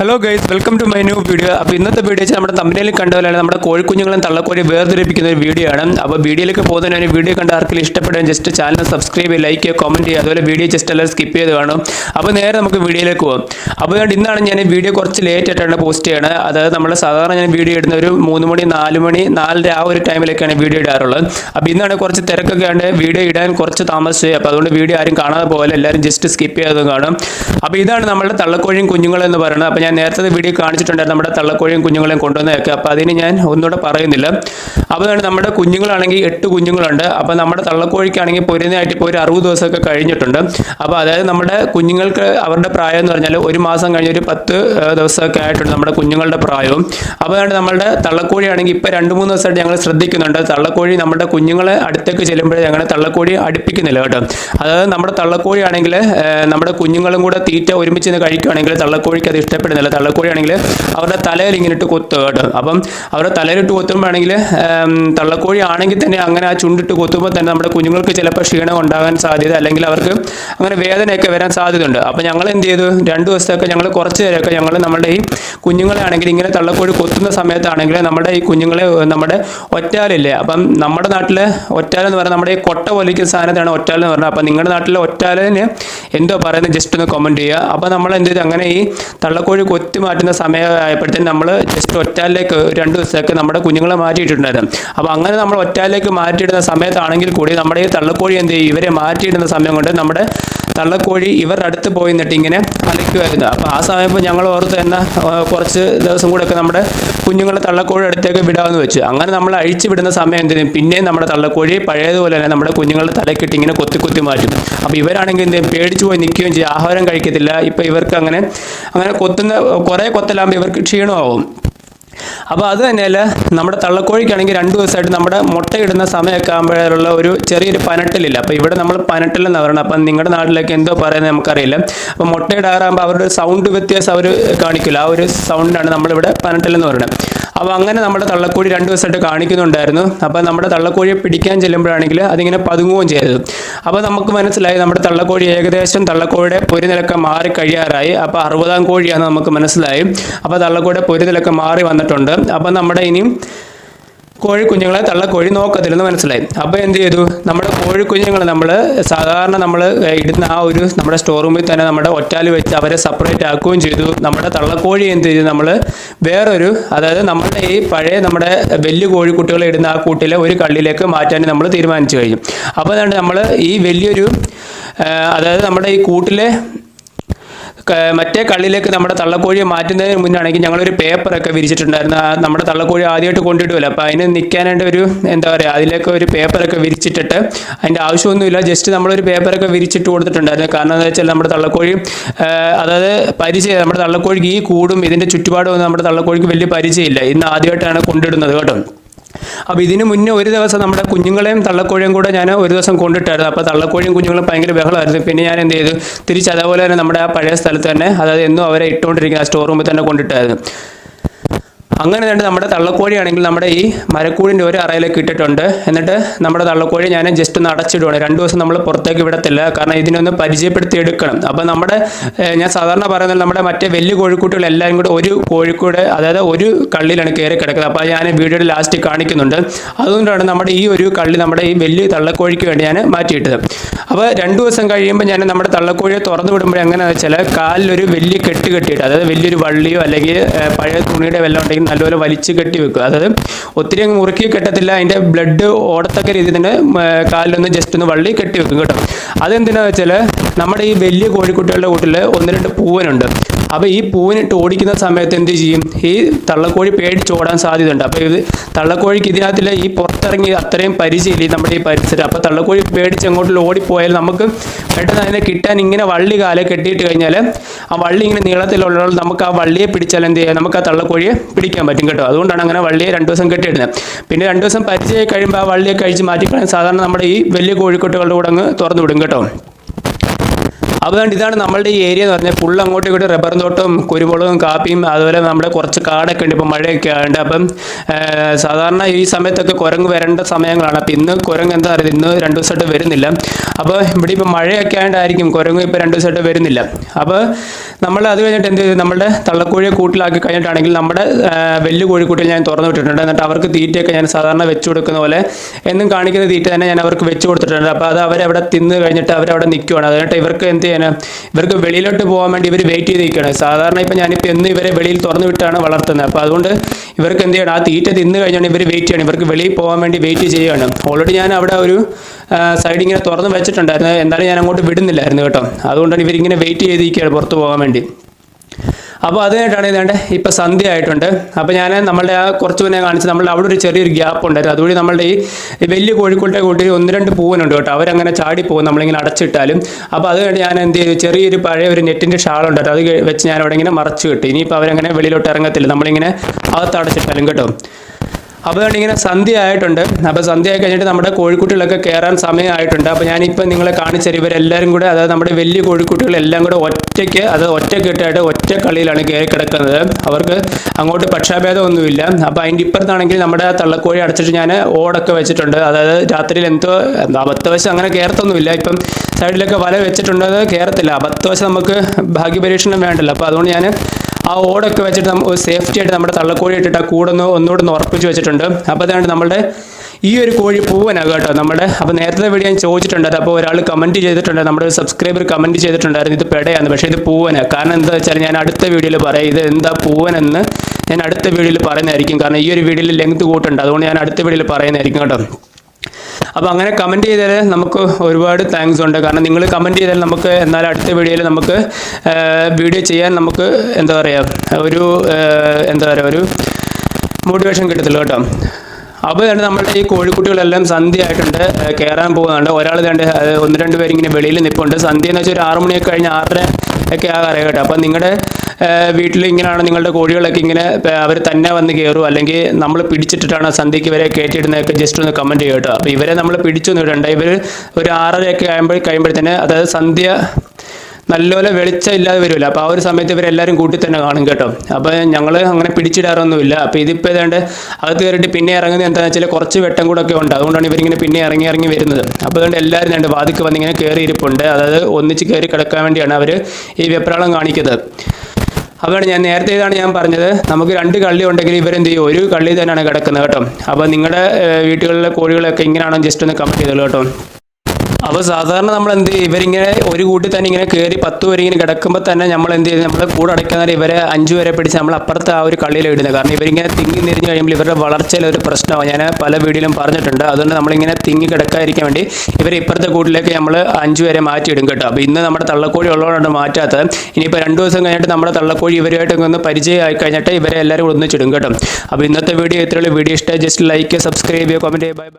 Hello guys welcome to my new video അപ്പോൾ ഇന്നത്തെ video വെച്ചാൽ നമ്മുടെ തമ്മിലിൽ കണ്ട പോലെയാണ് നമ്മുടെ കോഴിക്കുഞ്ഞുങ്ങളും തള്ളക്കോഴി വേർതിരിപ്പിക്കുന്ന ഒരു വീഡിയോ ആണ്. അപ്പോൾ വീഡിയോയിലേക്ക് പോകുന്നതിന് വീഡിയോ കണ്ട ആർക്കും ഇഷ്ടപ്പെടുകയും ജസ്റ്റ് ചാനൽ സബ്സ്ക്രൈബ് ചെയ്യുക ലൈക്ക് ചെയ്യുക കമന്റ് ചെയ്യുക. അതുപോലെ വീഡിയോ ജസ്റ്റ് എല്ലാവരും സ്കിപ്പ് ചെയ്ത് കാണും. അപ്പോൾ നേരെ നമുക്ക് വീഡിയോയിലേക്ക് പോകാം അപ്പോൾ അതുകൊണ്ട് ഇന്നാണ് ഞാൻ വീഡിയോ കുറച്ച് ലേറ്റ് ആയിട്ടാണ് പോസ്റ്റ് ചെയ്യണത് അതായത് നമ്മൾ സാധാരണ ഞാൻ വീഡിയോ ഇടുന്ന ഒരു മൂന്ന് മണി നാല് മണി നാലര ആ ഒരു ടൈമിലൊക്കെയാണ് വീഡിയോ ഇടാറുള്ളത്. അപ്പോൾ ഇന്നാണ് കുറച്ച് തിരക്കൊക്കെ ഉണ്ട് വീഡിയോ ഇടാൻ കുറച്ച് താമസിച്ചു. അപ്പോൾ അതുകൊണ്ട് വീഡിയോ ആരും കാണാതെ പോലെ എല്ലാവരും ജസ്റ്റ് സ്കിപ്പ് ചെയ്ത് കാണും. അപ്പോൾ ഇതാണ് നമ്മുടെ തള്ളക്കോഴിയും കുഞ്ഞുങ്ങളും എന്ന് പറയുന്നത്. അപ്പോൾ ഞാൻ നേരത്തെ വീഡിയോ കാണിച്ചിട്ടുണ്ടായിരുന്നു നമ്മുടെ തള്ളക്കോഴിയും കുഞ്ഞുങ്ങളെയും കൊണ്ടുവന്നതൊക്കെ. അപ്പോൾ അതിന് ഞാൻ ഒന്നുകൂടെ പറയുന്നില്ല. അപ്പോൾ നമ്മുടെ കുഞ്ഞുങ്ങളാണെങ്കിൽ എട്ട് കുഞ്ഞുങ്ങളുണ്ട്. അപ്പോൾ നമ്മുടെ തള്ളക്കോഴിക്കാണെങ്കിൽ പൊരുന്നതായിട്ട് ഇപ്പോൾ ഒരു അറുപത് ദിവസമൊക്കെ കഴിഞ്ഞിട്ടുണ്ട്. അപ്പോൾ അതായത് നമ്മുടെ കുഞ്ഞുങ്ങൾക്ക് അവരുടെ പ്രായം എന്ന് പറഞ്ഞാൽ ഒരു മാസം കഴിഞ്ഞ് ഒരു പത്ത് ദിവസമൊക്കെ ആയിട്ടുണ്ട് നമ്മുടെ കുഞ്ഞുങ്ങളുടെ പ്രായവും. അപ്പോൾ അതാണ് നമ്മുടെ തള്ളക്കോഴിയാണെങ്കിൽ ഇപ്പോൾ രണ്ട് മൂന്ന് ദിവസമായിട്ട് ഞങ്ങൾ ശ്രദ്ധിക്കുന്നുണ്ട്. തള്ളക്കോഴി നമ്മുടെ കുഞ്ഞുങ്ങളെ അടുത്തേക്ക് ചെല്ലുമ്പോഴേ ഞങ്ങൾ തള്ളക്കോഴി അടുപ്പിക്കുന്നില്ല കേട്ടോ. അതായത് നമ്മുടെ തള്ളക്കോഴിയാണെങ്കിൽ നമ്മുടെ കുഞ്ഞുങ്ങളും കൂടെ തീറ്റ ഒരുമിച്ച് നിന്ന് കഴിക്കുകയാണെങ്കിൽ തള്ളക്കോഴിക്ക് അത് തള്ളക്കോഴി ആണെങ്കിൽ അവരുടെ തലയിൽ ഇങ്ങനെ ഇട്ട് കൊത്തുക കേട്ടോ. അപ്പം അവരുടെ തലയിലിട്ട് കൊത്തുമ്പോഴാണെങ്കിൽ തള്ളക്കോഴി ആണെങ്കിൽ തന്നെ അങ്ങനെ ആ ചുണ്ടിട്ട് കൊത്തുമ്പോൾ തന്നെ നമ്മുടെ കുഞ്ഞുങ്ങൾക്ക് ചിലപ്പോൾ ക്ഷീണം ഉണ്ടാകാൻ സാധ്യത അല്ലെങ്കിൽ അവർക്ക് അങ്ങനെ വേദനയൊക്കെ വരാൻ സാധ്യതയുണ്ട്. അപ്പം ഞങ്ങൾ എന്ത് ചെയ്തു? രണ്ട് ദിവസത്തൊക്കെ ഞങ്ങൾ കുറച്ച് നേരമൊക്കെ ഞങ്ങൾ നമ്മുടെ ഈ കുഞ്ഞുങ്ങളെ ആണെങ്കിൽ ഇങ്ങനെ തള്ളക്കോഴി കൊത്തുന്ന സമയത്താണെങ്കിൽ നമ്മുടെ ഈ കുഞ്ഞുങ്ങളെ നമ്മുടെ ഒറ്റാലില്ലേ അപ്പം നമ്മുടെ നാട്ടിൽ ഒറ്റാൽ എന്ന് പറഞ്ഞാൽ നമ്മുടെ ഈ കൊട്ട പൊലിക്കുന്ന സാധനത്താണ് ഒറ്റാൽ എന്ന് പറഞ്ഞാൽ അപ്പം നിങ്ങളുടെ നാട്ടിലെ ഒറ്റാലിന് എന്തോ പറയുന്നത്? ജസ്റ്റ് ഒന്ന് കമന്റ് ചെയ്യുക. അപ്പം നമ്മൾ എന്ത് ചെയ്തു? അങ്ങനെ ഈ തള്ളക്കോഴി കൊത്തി മാറ്റുന്ന സമയമായപ്പോഴത്തേക്കും നമ്മൾ ജസ്റ്റ് ഒറ്റാലിലേക്ക് രണ്ട് ദിവസത്തേക്ക് നമ്മുടെ കുഞ്ഞുങ്ങളെ മാറ്റിയിട്ടുണ്ടായിരുന്നു. അപ്പോൾ അങ്ങനെ നമ്മൾ ഒറ്റാലിലേക്ക് മാറ്റിയിടുന്ന സമയത്താണെങ്കിൽ കൂടി നമ്മുടെ ഈ തള്ളക്കോഴി എന്ത് ചെയ്യും? ഇവരെ മാറ്റിയിടുന്ന സമയം കൊണ്ട് നമ്മുടെ തള്ളക്കോഴി ഇവരുടെ അടുത്ത് പോയി നിന്നിട്ട് ഇങ്ങനെ അലക്കുമായിരുന്നു അപ്പോൾ ആ സമയം ഇപ്പോൾ ഞങ്ങൾ ഓർത്ത് തന്നെ കുറച്ച് ദിവസം കൂടെ ഒക്കെ നമ്മുടെ കുഞ്ഞുങ്ങളെ തള്ളക്കോഴി അടുത്തേക്ക് വിടാമെന്ന് വെച്ചു. അങ്ങനെ നമ്മൾ അഴിച്ചു വിടുന്ന സമയം എന്ത് ചെയ്യും? പിന്നെയും നമ്മുടെ തള്ളക്കോഴി പഴയതുപോലെ തന്നെ നമ്മുടെ കുഞ്ഞുങ്ങളുടെ തലക്കിട്ട് ഇങ്ങനെ കൊത്തി കൊത്തി മാറ്റുന്നു അപ്പോൾ ഇവരാണെങ്കിൽ എന്ത് പേടിച്ചു പോയി നിൽക്കുകയും ചെയ്യും. ആഹാരം കഴിക്കത്തില്ല. ഇപ്പോൾ ഇവർക്ക് അങ്ങനെ അങ്ങനെ കൊത്തുന്ന കുറേ കൊത്തലാകുമ്പോൾ ഇവർക്ക് ക്ഷീണമാവും. അപ്പോൾ അത് തന്നെയല്ല നമ്മുടെ തള്ളക്കോഴിക്കാണെങ്കിൽ രണ്ട് ദിവസമായിട്ട് നമ്മുടെ മുട്ടയിടുന്ന സമയമൊക്കെ ആകുമ്പോഴുള്ള ഒരു ചെറിയൊരു പനട്ടലില്ല. അപ്പോൾ ഇവിടെ നമ്മൾ പനട്ടലെന്ന് പറയണം അപ്പം നിങ്ങളുടെ നാട്ടിലൊക്കെ എന്തോ പറയുന്നത് നമുക്കറിയില്ല. അപ്പോൾ മുട്ടയിടാറാകുമ്പോൾ അവരുടെ സൗണ്ട് വ്യത്യാസം അവർ കാണിക്കില്ല. ആ ഒരു സൗണ്ടാണ് നമ്മളിവിടെ പനട്ടലെന്ന് പറയുന്നത്. അപ്പോൾ അങ്ങനെ നമ്മുടെ തള്ളക്കോഴി രണ്ട് ദിവസമായിട്ട് കാണിക്കുന്നുണ്ടായിരുന്നു. അപ്പോൾ നമ്മുടെ തള്ളക്കോഴിയെ പിടിക്കാൻ ചെല്ലുമ്പോഴാണെങ്കിൽ അതിങ്ങനെ പതുങ്ങുകയും ചെയ്തത് അപ്പോൾ നമുക്ക് മനസ്സിലായി നമ്മുടെ തള്ളക്കോഴി ഏകദേശം തള്ളക്കോഴിയുടെ പൊരിനിലക്കം മാറി കഴിയാറായി. അപ്പോൾ അറുപതാം കോഴിയാണ് നമുക്ക് മനസ്സിലായി. അപ്പോൾ തള്ളക്കോഴിയുടെ പൊരിനിലക്കം മാറി വന്നിട്ടുണ്ട്. അപ്പോൾ നമ്മുടെ ഇനിയും കോഴി കുഞ്ഞുങ്ങളെ തള്ളക്കോഴി നോക്കത്തില്ലെന്ന് മനസ്സിലായി. അപ്പോൾ എന്ത് ചെയ്തു? നമ്മുടെ കോഴിക്കുഞ്ഞുങ്ങൾ നമ്മൾ സാധാരണ നമ്മൾ ഇടുന്ന ആ ഒരു നമ്മുടെ സ്റ്റോർ റൂമിൽ തന്നെ നമ്മുടെ ഒറ്റാൽ വെച്ച് അവരെ സെപ്പറേറ്റ് ആക്കുകയും ചെയ്തു. നമ്മുടെ തള്ളക്കോഴി എന്ത് ചെയ്തു? നമ്മൾ വേറൊരു അതായത് നമ്മുടെ ഈ പഴയ നമ്മുടെ വലിയ കോഴിക്കുട്ടികളെ ഇടുന്ന ആ കൂട്ടിലെ ഒരു കള്ളിയിലേക്ക് മാറ്റാൻ നമ്മൾ തീരുമാനിച്ചു കഴിഞ്ഞു. അപ്പോൾ നമ്മൾ ഈ വലിയൊരു അതായത് നമ്മുടെ ഈ കൂട്ടിലെ മറ്റേ കള്ളിലേക്ക് നമ്മുടെ തള്ളക്കോഴിയെ മാറ്റുന്നതിന് മുന്നാണെങ്കിൽ ഞങ്ങളൊരു പേപ്പറൊക്കെ വിരിച്ചിട്ടുണ്ടായിരുന്നു. നമ്മുടെ തള്ളക്കോഴി ആദ്യമായിട്ട് കൊണ്ടിടുമല്ലോ അപ്പോൾ അതിന് നിൽക്കാനായിട്ട് ഒരു എന്താ പറയുക അതിലേക്ക് ഒരു പേപ്പറൊക്കെ വിരിച്ചിട്ടിട്ട് അതിന്റെ ആവശ്യമൊന്നുമില്ല. ജസ്റ്റ് നമ്മളൊരു പേപ്പറൊക്കെ വിരിച്ചിട്ട് കൊടുത്തിട്ടുണ്ടായിരുന്നു. കാരണം എന്താ വെച്ചാൽ നമ്മുടെ തള്ളക്കോഴി അതായത് പരിചയം നമ്മുടെ തള്ളക്കോഴിക്ക് ഈ കൂടും ഇതിന്റെ ചുറ്റുപാടും നമ്മുടെ തള്ളക്കോഴിക്ക് വലിയ പരിചയമില്ല. ഇന്ന് ആദ്യമായിട്ടാണ് കൊണ്ടിടുന്നത് കേട്ടോ. അപ്പോൾ ഇതിന് മുന്നേ ഒരു ദിവസം നമ്മുടെ കുഞ്ഞുങ്ങളെയും തള്ളക്കോഴിയും കൂടെ ഞാൻ ഒരു ദിവസം കൊണ്ടിട്ടായിരുന്നു. അപ്പോൾ തള്ളക്കോഴിയും കുഞ്ഞുങ്ങളും ഭയങ്കര ബഹളമായിരുന്നു. പിന്നെ ഞാൻ എന്ത് ചെയ്തു? തിരിച്ച് അതേപോലെ തന്നെ നമ്മുടെ ആ പഴയ സ്ഥലത്ത് തന്നെ അതായത് എന്നും അവരെ ഇട്ടുകൊണ്ടിരിക്കുന്ന ആ സ്റ്റോർ റൂമിൽ തന്നെ കൊണ്ടിട്ടായിരുന്നു. അങ്ങനെ തന്നെ നമ്മുടെ തള്ളക്കോഴി ആണെങ്കിൽ നമ്മുടെ ഈ മരക്കൂടിന്റെ ഒരു അറയിലേക്ക് ഇട്ടിട്ടുണ്ട്. എന്നിട്ട് നമ്മുടെ തള്ളക്കോഴി ഞാൻ ജസ്റ്റ് ഒന്ന് അടച്ചിടുവാണ്. രണ്ട് ദിവസം നമ്മൾ പുറത്തേക്ക് വിടത്തില്ല. കാരണം ഇതിനൊന്ന് പരിചയപ്പെടുത്തി എടുക്കണം. അപ്പോൾ നമ്മുടെ ഞാൻ സാധാരണ പറയുന്നത് നമ്മുടെ മറ്റേ വലിയ കോഴിക്കൂട്ടുകൾ എല്ലാവരും കൂടെ ഒരു കോഴിക്കൂട് അതായത് ഒരു കള്ളിയിലാണ് കയറി കിടക്കുന്നത്. അപ്പോൾ ഞാൻ വീഡിയോയുടെ ലാസ്റ്റ് കാണിക്കുന്നുണ്ട്. അതുകൊണ്ടാണ് നമ്മുടെ ഈ ഒരു കള്ളി നമ്മുടെ ഈ വലിയ തള്ളക്കോഴിക്ക് വേണ്ടി ഞാൻ മാറ്റിയിട്ടത്. അപ്പോൾ രണ്ട് ദിവസം കഴിയുമ്പോൾ ഞാൻ നമ്മുടെ തള്ളക്കോഴിയെ തുറന്നു വിടുമ്പോൾ എങ്ങനെയാണെന്ന് വെച്ചാൽ കാലിലൊരു വലിയ കെട്ട് കെട്ടിയിട്ട് അതായത് വലിയൊരു വള്ളിയോ അല്ലെങ്കിൽ പഴയ തുണിയുടെ വെള്ളം ഉണ്ടെങ്കിൽ നല്ലപോലെ വലിച്ചു കെട്ടി വെക്കുക. അതായത് ഒത്തിരി അങ്ങ് മുറുക്കി കെട്ടത്തില്ല അതിന്റെ ബ്ലഡ് ഓടത്തക്ക രീതിയിൽ തന്നെ കാലിലൊന്ന് ജസ്റ്റ് ഒന്ന് വള്ളി കെട്ടി വെക്കും കേട്ടോ. അതെന്തിനാണെന്ന് വെച്ചാൽ നമ്മുടെ ഈ വലിയ കോഴിക്കുട്ടികളുടെ കൂട്ടിൽ ഒന്ന് രണ്ട് പൂവനുണ്ട്. അപ്പോൾ ഈ പൂവിനിട്ട് ഓടിക്കുന്ന സമയത്ത് എന്ത് ചെയ്യും? ഈ തള്ളക്കോഴി പേടിച്ച് ഓടാൻ സാധ്യതയുണ്ട്. അപ്പോൾ ഇത് തള്ളക്കോഴിക്ക് ഇതിനകത്തിലെ ഈ പുറത്തിറങ്ങി അത്രയും പരിചയമില്ല നമ്മുടെ ഈ പരിസരം? അപ്പോൾ തള്ളക്കോഴി പേടിച്ച് എങ്ങോട്ടും ഓടിപ്പോയാൽ നമുക്ക് പെട്ടെന്ന് അതിനെ കിട്ടാൻ ഇങ്ങനെ വള്ളി കാലെ കെട്ടിയിട്ട് കഴിഞ്ഞാൽ ആ വള്ളി ഇങ്ങനെ നീളത്തിലുള്ള നമുക്ക് ആ വള്ളിയെ പിടിച്ചാൽ എന്ത് ചെയ്യാം? നമുക്ക് ആ തള്ളക്കോഴിയെ പിടിക്കാൻ പറ്റും കേട്ടോ. അതുകൊണ്ടാണ് അങ്ങനെ വള്ളിയെ രണ്ട് ദിവസം കെട്ടിയിടുന്നത്. പിന്നെ രണ്ട് ദിവസം പരിചയമായി കഴിയുമ്പോൾ ആ വള്ളിയെ കഴിച്ച് മാറ്റിക്കളയാൻ സാധാരണ നമ്മുടെ ഈ വലിയ കോഴിക്കോട്ടുകളുടെ കൂടെ അങ്ങ് തുറന്നു വിടും കേട്ടോ. അതുകൊണ്ട് ഇതാണ് നമ്മളുടെ ഈ ഏരിയ എന്ന് പറഞ്ഞാൽ ഫുൾ അങ്ങോട്ടും ഇങ്ങോട്ടും റബ്ബർ തോട്ടവും കുരുമുളകും കാപ്പിയും അതുപോലെ നമ്മുടെ കുറച്ച് കാടൊക്കെ ഉണ്ട് ഇപ്പം മഴയൊക്കെ ആയതുകൊണ്ട് അപ്പം സാധാരണ ഈ സമയത്തൊക്കെ കുരങ്ങ് വരേണ്ട സമയങ്ങളാണ്. അപ്പം ഇന്ന് കുരങ്ങ് എന്താ പറയുക? ഇന്ന് രണ്ട് ദിവസമായിട്ട് വരുന്നില്ല. അപ്പോൾ ഇവിടെ ഇപ്പോൾ മഴയൊക്കെ ആയതുകൊണ്ടായിരിക്കും കുരങ്ങ് ഇപ്പോൾ രണ്ട് ദിവസമായിട്ട് വരുന്നില്ല. അപ്പോൾ നമ്മൾ അത് കഴിഞ്ഞിട്ട് എന്ത് ചെയ്തു? നമ്മുടെ തള്ളക്കോഴിയെ കൂട്ടിലാക്കി കഴിഞ്ഞിട്ടാണെങ്കിൽ നമ്മുടെ വലിയ കോഴിക്കൂട്ടിൽ ഞാൻ തുറന്നു വിട്ടിട്ടുണ്ട്. എന്നിട്ട് അവർക്ക് തീറ്റയൊക്കെ ഞാൻ സാധാരണ വെച്ചു കൊടുക്കുന്ന പോലെ എന്നും കാണിക്കുന്ന തീറ്റ തന്നെ ഞാൻ അവർക്ക് വെച്ചു കൊടുത്തിട്ടുണ്ട്. അപ്പോൾ അത് അവരവിടെ തിന്ന് കഴിഞ്ഞിട്ട് അവരവിടെ നിൽക്കുവാണ് അതുകൊണ്ട് ഇവർക്ക് എന്ത് ചെയ്യാൻ ഇവർക്ക് വെളിയിലോട്ട് പോകാൻ വേണ്ടി ഇവർ വെയിറ്റ് ചെയ്ത് നിൽക്കുകയാണ് സാധാരണ ഇപ്പം ഞാനിപ്പോൾ എന്ന് ഇവരെ വെളിയിൽ തുറന്നു വിട്ടാണ് വളർത്തുന്നത്. അപ്പോൾ അതുകൊണ്ട് ഇവർക്ക് എന്ത് ചെയ്യണം? ആ തീറ്റ തിന്ന് കഴിഞ്ഞാണ് ഇവർ വെയിറ്റ് ചെയ്യണം. ഇവർക്ക് വെളിയിൽ പോകാൻ വേണ്ടി വെയിറ്റ് ചെയ്യുകയാണ്. ഓൾറെഡി ഞാൻ അവിടെ ഒരു സൈഡ് ഇങ്ങനെ തുറന്ന് വെച്ചിട്ടുണ്ടായിരുന്നു. എന്തായാലും ഞാൻ അങ്ങോട്ട് വിടുന്നില്ലായിരുന്നു കേട്ടോ. അതുകൊണ്ടാണ് ഇവരിങ്ങനെ വെയിറ്റ് ചെയ്തിരിക്കുകയാണ് പുറത്ത് പോകാൻ വേണ്ടി. അപ്പോൾ അതിനായിട്ടാണ് ഇതാണ്ട്? ഇപ്പോൾ സന്ധ്യ ആയിട്ടുണ്ട്. അപ്പോൾ ഞാൻ നമ്മളുടെ ആ കുറച്ച് മുന്നേ കാണിച്ച് നമ്മളുടെ അവിടെ ഒരു ചെറിയൊരു ഗ്യാപ്പ് ഉണ്ടായിരുന്നു. അതുവഴി നമ്മളുടെ ഈ വലിയ കോഴിക്കോട്ടെ കൂട്ടി ഒന്ന് രണ്ട് പൂവനുണ്ട് കേട്ടോ. അവരങ്ങനെ ചാടി പോകും നമ്മളിങ്ങനെ അടച്ചിട്ടാലും. അപ്പോൾ അത് കഴിഞ്ഞ് ഞാൻ എന്ത് ചെയ്തു? ചെറിയൊരു പഴയ ഒരു നെറ്റിന്റെ ഷാളുണ്ടായിരുന്നു അത് വെച്ച് ഞാൻ അവിടെ ഇങ്ങനെ മറച്ചു കിട്ടി. ഇനിയിപ്പോൾ അവരങ്ങനെ വെളിയിലോട്ട് ഇറങ്ങത്തില്ല. നമ്മളിങ്ങനെ അകത്ത് അടച്ചിട്ടാലും കേട്ടോ. അപ്പോൾ ഇങ്ങനെ സന്ധ്യ ആയിട്ടുണ്ട്. അപ്പോൾ സന്ധ്യ ആയി കഴിഞ്ഞിട്ട് നമ്മുടെ കോഴിക്കുട്ടികളൊക്കെ കയറാൻ സമയമായിട്ടുണ്ട്. അപ്പോൾ ഞാനിപ്പോൾ നിങ്ങളെ കാണിച്ചത് ഇവരെല്ലാവരും കൂടെ അതായത് നമ്മുടെ വലിയ കോഴിക്കുട്ടികളെല്ലാം കൂടെ ഒറ്റയ്ക്ക് അത് ഒറ്റക്കെട്ടായിട്ട് ഒറ്റ കളിയിലാണ് കയറി കിടക്കുന്നത്. അവർക്ക് അങ്ങോട്ട് പക്ഷാഭേദമൊന്നുമില്ല. അപ്പോൾ അതിന്റെ ഇപ്പുറത്താണെങ്കിൽ നമ്മുടെ തള്ളക്കോഴി അടച്ചിട്ട് ഞാൻ ഓടൊക്കെ വെച്ചിട്ടുണ്ട്. അതായത് രാത്രിയിൽ എന്തോ അബദ്ധവശം അങ്ങനെ കയറത്തൊന്നുമില്ല ഇപ്പം സൈഡിലൊക്കെ വല വെച്ചിട്ടുണ്ടത് കയറത്തില്ല അബദ്ധവശം നമുക്ക് ഭാഗ്യപരീക്ഷണം വേണ്ടല്ലോ. അപ്പോൾ അതുകൊണ്ട് ഞാൻ ആ ഓടൊക്കെ വെച്ചിട്ട് നമ്മൾ സേഫ്റ്റി ആയിട്ട് നമ്മുടെ തള്ളക്കോഴി ഇട്ടിട്ട് ആ കൂടൊന്ന് ഒന്നുകൂടെ ഒന്ന് ഉറപ്പിച്ച് വെച്ചിട്ടുണ്ട്. അപ്പോൾ അതാണ് നമ്മുടെ ഈ ഒരു കോഴി പൂവനാണ് കേട്ടോ നമ്മുടെ അപ്പോൾ നേരത്തെ വീഡിയോ ഞാൻ ചോദിച്ചിട്ടുണ്ടായിരുന്നു അപ്പോൾ ഒരാൾ കമന്റ് ചെയ്തിട്ടുണ്ട്. നമ്മുടെ ഒരു സബ്സ്ക്രൈബർ കമന്റ് ചെയ്തിട്ടുണ്ടായിരുന്നു. ഇത് പെടയാണ് പക്ഷേ ഇത് പൂവനാണ് കാരണം എന്താ വെച്ചാൽ ഞാൻ അടുത്ത വീഡിയോയിൽ പറയാം ഇത് എന്താ പൂവനെന്ന് ഞാൻ അടുത്ത വീഡിയോയിൽ പറയുന്നതായിരിക്കും. കാരണം ഈ ഒരു വീഡിയോയിൽ ലെങ്ത് കൂട്ടുണ്ട്. അതുകൊണ്ട് ഞാൻ അടുത്ത വീഡിയോയിൽ പറയുന്നതായിരിക്കും കേട്ടോ. അപ്പോൾ അങ്ങനെ കമന്റ് ചെയ്താൽ നമുക്ക് ഒരുപാട് താങ്ക്സ് ഉണ്ട്. കാരണം നിങ്ങൾ കമന്റ് ചെയ്താൽ നമുക്ക് എന്നാൽ അടുത്ത വീഡിയോയിൽ നമുക്ക് വീഡിയോ ചെയ്യാൻ നമുക്ക് എന്താ പറയുക ഒരു എന്താ പറയുക ഒരു മോട്ടിവേഷൻ കിട്ടത്തില്ല കേട്ടോ. അപ്പോൾ തന്നെ നമ്മുടെ ഈ കോഴിക്കുട്ടികളെല്ലാം സന്ധ്യയായിട്ടുണ്ട് കയറാൻ പോകുന്നുണ്ട്. ഒരാൾ രണ്ട് ഒന്ന് രണ്ട് പേരിങ്ങനെ വെളിയിൽ നിൽപ്പുണ്ട് സന്ധ്യ എന്ന് വെച്ചാൽ ഒരു ആറ് മണിയൊക്കെ കഴിഞ്ഞ് ആറര ഒക്കെ ആകാറ് കേട്ടോ. അപ്പം നിങ്ങളുടെ വീട്ടിൽ ഇങ്ങനെയാണ് നിങ്ങളുടെ കോഴികളൊക്കെ ഇങ്ങനെ അവർ തന്നെ വന്ന് കയറും അല്ലെങ്കിൽ നമ്മൾ പിടിച്ചിട്ടിട്ടാണ് സന്ധ്യയ്ക്ക് ഇവരെ കയറ്റിയിടുന്നതൊക്കെ ജസ്റ്റ് ഒന്ന് കമന്റ് ചെയ്യും കേട്ടോ. അപ്പോൾ ഇവരെ നമ്മൾ പിടിച്ചൊന്നും ഇടണ്ട ഇവർ ഒരു ആറരയൊക്കെ ആകുമ്പോൾ കഴിയുമ്പോഴത്തേന് അതായത് സന്ധ്യ നല്ലപോലെ വെളിച്ചം ഇല്ലാതെ വരുമല്ലോ അപ്പോൾ ആ ഒരു സമയത്ത് ഇവരെല്ലാവരും കൂട്ടി തന്നെ കാണും കേട്ടോ. അപ്പോൾ ഞങ്ങൾ അങ്ങനെ പിടിച്ചിടാറൊന്നുമില്ല. അപ്പോൾ ഇതിപ്പോൾ ഏതാണ്ട് അകത്ത് കയറിയിട്ട് പിന്നെ ഇറങ്ങുന്നത് എന്താണെന്ന് വെച്ചാൽ കുറച്ച് വെട്ടം കൂടെ ഒക്കെ ഉണ്ട്. അതുകൊണ്ടാണ് ഇവരിങ്ങനെ പിന്നെ ഇറങ്ങി ഇറങ്ങി വരുന്നത്. അപ്പോൾ അതുകൊണ്ട് എല്ലാവരും രണ്ട് വാതിക്ക് വന്ന് ഇങ്ങനെ കയറി ഇരിപ്പുണ്ട് അതായത് ഒന്നിച്ച് കയറി കിടക്കാൻ വേണ്ടിയാണ് അവർ ഈ വെപ്രാളം കാണിക്കുന്നത്. അപ്പോഴാണ് ഞാൻ നേരത്തെ ഇതാണ് ഞാൻ പറഞ്ഞത്. നമുക്ക് രണ്ട് കള്ളി ഉണ്ടെങ്കിൽ ഇവരെന്ത് ചെയ്യും? ഒരു കള്ളി തന്നെയാണ് കിടക്കുന്നത് കേട്ടോ. അപ്പോൾ നിങ്ങളുടെ വീട്ടുകളിലെ കോഴികളൊക്കെ ഇങ്ങനെയാണോ? ജസ്റ്റ് ഒന്ന് കമന്റ് ചെയ്തോളൂ കേട്ടോ. അപ്പോൾ സാധാരണ നമ്മൾ എന്ത് ചെയ്യും? ഇവരിങ്ങനെ ഒരു കൂട്ടി തന്നെ ഇങ്ങനെ കയറി പത്ത് പേര് ഇങ്ങനെ കിടക്കുമ്പോൾ തന്നെ നമ്മൾ എന്ത് ചെയ്യും? നമ്മൾ കൂടെ അടയ്ക്കുന്ന ഇവരെ അഞ്ച് പേരെ പിടിച്ച് നമ്മൾ അപ്പുറത്ത് ആ ഒരു കള്ളിയിൽ ഇടുന്നത് കാരണം ഇവരിങ്ങനെ തിങ്ങി നിരിഞ്ഞ് കഴിയുമ്പോൾ ഇവരുടെ വളർച്ചയിൽ ഒരു പ്രശ്നമാണ് ഞാൻ പല വീഡിയോയിലും പറഞ്ഞിട്ടുണ്ട്. അതുകൊണ്ട് നമ്മളിങ്ങനെ തിങ്ങി കിടക്കാതിരിക്കാൻ വേണ്ടി ഇവരെ ഇപ്പുറത്തെ കൂട്ടിലേക്ക് നമ്മൾ അഞ്ച് പേരെ മാറ്റിയിടും കേട്ടോ. അപ്പോൾ ഇന്ന് നമ്മുടെ തള്ളക്കോഴി ഉള്ളതുകൊണ്ടാണ് മാറ്റാത്തത്. ഇനിയിപ്പോൾ രണ്ട് ദിവസം കഴിഞ്ഞിട്ട് നമ്മുടെ തള്ളക്കോഴി ഇവരുമായിട്ട് ഒന്ന് പരിചയമായി കഴിഞ്ഞിട്ട് ഇവരെ എല്ലാവരും ഒന്നിച്ചിടും കേട്ടോ. അപ്പോൾ ഇന്നത്തെ വീഡിയോ ഇത്രയുള്ള വീഡിയോ ഇഷ്ടമായി ജസ്റ്റ് ലൈക്ക് സബ്സ്ക്രൈബ് ചെയ്യുക കമന്റ് ചെയ്യുക ബൈ ബൈ